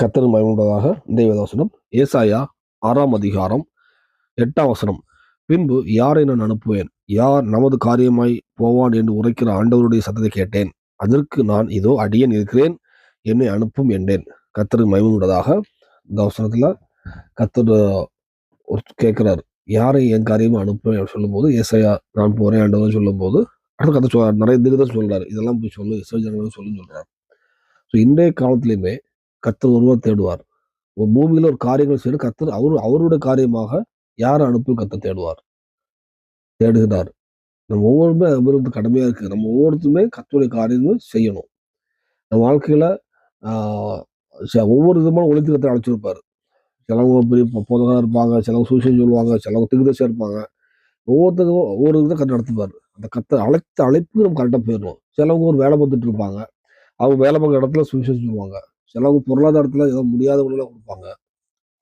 கத்தர் மயமுண்டதாக தெய்வதாசனம். ஏசாயா ஆறாம் அதிகாரம் எட்டாம் வசனம். பின்பு யாரை நான் அனுப்புவேன்? யார் நமது காரியமாய் போவான் என்று உரைக்கிற ஆண்டவருடைய சத்தத்தை கேட்டேன். அதற்கு நான் இதோ அடியேன் இருக்கிறேன் என்னை அனுப்பும் என்றேன். கத்தர் மயமுண்டதாக இந்த அவசரத்தில் கத்தர் ஒரு யாரை என் காரியமாக அனுப்புவேன் அப்படின்னு சொல்லும்போது ஏசாயா நான் போகிறேன் ஆண்டவர் சொல்லும்போது அடுத்த கதை சொல்றாரு. நிறைய இதுக்கு சொல்றாரு. இதெல்லாம் போய் சொல்லு இசை ஜனங்களும் சொல்லுன்னு சொல்கிறார் ஸோ இன்றைய காலத்துலேயுமே கத்தர் ஒருவர் தேடுவார். பூமியில் ஒரு காரியங்கள் செய்யணும் கத்தர் அவரு அவருடைய காரியமாக யாரை அனுப்பி கத்தர் தேடுவார். தேடுகிறார். நம்ம ஒவ்வொருமே அது கடமையாக இருக்குது நம்ம ஒவ்வொருத்தருமே கத்தருடைய காரியமே செய்யணும். நம்ம வாழ்க்கையில் ச- ஒவ்வொரு விதமான ஒழித்து கத்தர் அழைச்சிருப்பாரு. சிலவங்க பெரிய போதகராக இருப்பாங்க. சிலவங்க சூசன் சொல்லுவாங்க. சிலவங்க திகுதசா இருப்பாங்க. ஒவ்வொருத்தருக்கும் ஒவ்வொரு விதம் கற்று நடத்துவார். அந்த கத்தை அழைத்த அழைப்பு நம்ம கரெக்டாக போயிடணும். சிலவங்க ஒரு வேலை பார்த்துட்டு இருப்பாங்க. அவங்க வேலை பார்க்குற இடத்துல சுவிசேஷம் சொல்லுவாங்க. சிலவங்க பொருளாதாரத்தில் ஏதோ முடியாதவங்களெல்லாம் கொடுப்பாங்க.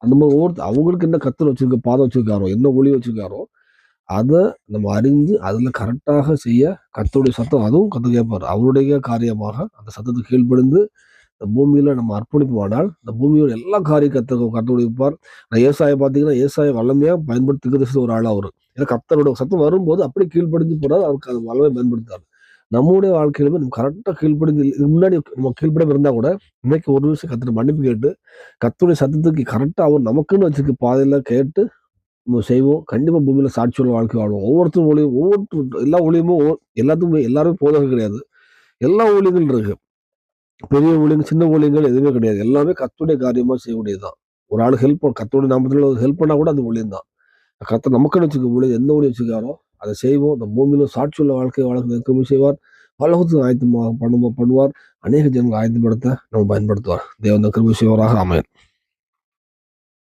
அந்த மாதிரி ஒவ்வொருத்த அவங்களுக்கு என்ன கத்தல் வச்சுருக்க பாதை வச்சிருக்காரோ என்ன ஒளி வச்சிருக்காரோ அதை நம்ம அறிஞ்சு அதில் கரெக்டாக செய்ய கத்தோடைய சத்தம் அதுவும் கத்து கேட்பார் அவருடைய காரியமாக அந்த சத்தத்தை கீழ்ப்படிந்து இந்த பூமியில் நம்ம அர்ப்பணிப்போமானால் இந்த பூமியோட எல்லா காரியம் கத்த கத்தோடு இருப்பார் நான் ஏசாய பார்த்தீங்கன்னா ஏசாய வல்லமையாக பயன்படுத்துகிறது ஒரு ஆள் அவர். ஏன்னா கத்தரோட சத்தம் வரும்போது அப்படியே கீழ்ப்படிஞ்சு போனால் அவருக்கு அது வல்லமை பயன்படுத்தாரு நம்முடைய வாழ்க்கையிலுமே நம்ம கரெக்டாக கீழ்ப்படிந்து இதுக்கு முன்னாடி நம்ம கீழ்ப்படாம இருந்தால் கூட இன்னைக்கு ஒரு நிமிஷம் கத்திர மன்னிப்பு கேட்டு கத்துடைய சத்தத்துக்கு கரெக்டாக அவர் நமக்குன்னு வச்சிருக்க பாதையில் கேட்டு நம்ம செய்வோம். கண்டிப்பாக பூமியில் சாட்சியுள்ள வாழ்க்கை வாழ்வோம். ஒவ்வொருத்தரும் ஒளியும் ஒவ்வொரு எல்லா ஒளியுமே எல்லாத்துக்குமே எல்லாருமே போதகம் கிடையாது. எல்லா ஒளிகள் இருக்கு. பெரிய ஊழியங்கள் சின்ன ஊழியங்கள் எதுவுமே கிடையாது. எல்லாமே கத்துடைய காரியமா செய்யக்கூடியதுதான். ஒரு ஆள் ஹெல்ப் கத்தோடைய நாமத்தில் ஹெல்ப் பண்ணால் கூட அது ஊழியம் தான் கத்தை நமக்குன்னு வச்சுக்க ஊழியம் எந்த ஊழியம் வச்சுக்காரோ அதை செய்வோம். இந்த பூமியில சாட்சியுள்ள வாழ்க்கை வாழ்க்கை செய்வார். பலகத்துக்கு ஆயத்தம் பண்ணுவோம் பண்ணுவார். அநேக ஜனங்கள் ஆயத்தப்படுத்த நம்ம பயன்படுத்துவார். தேவன் கிருமி செய்வாராக. அமையன்